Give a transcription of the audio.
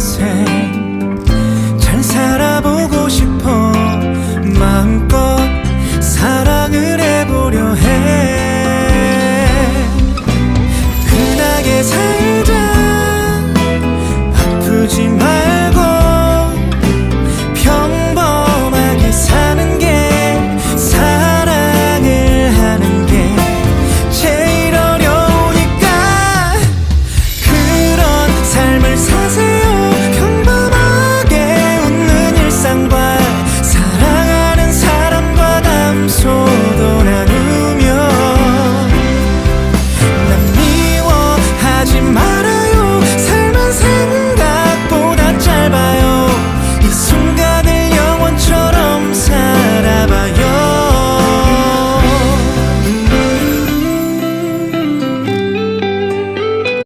인생 잘 살아보고 싶어 마음껏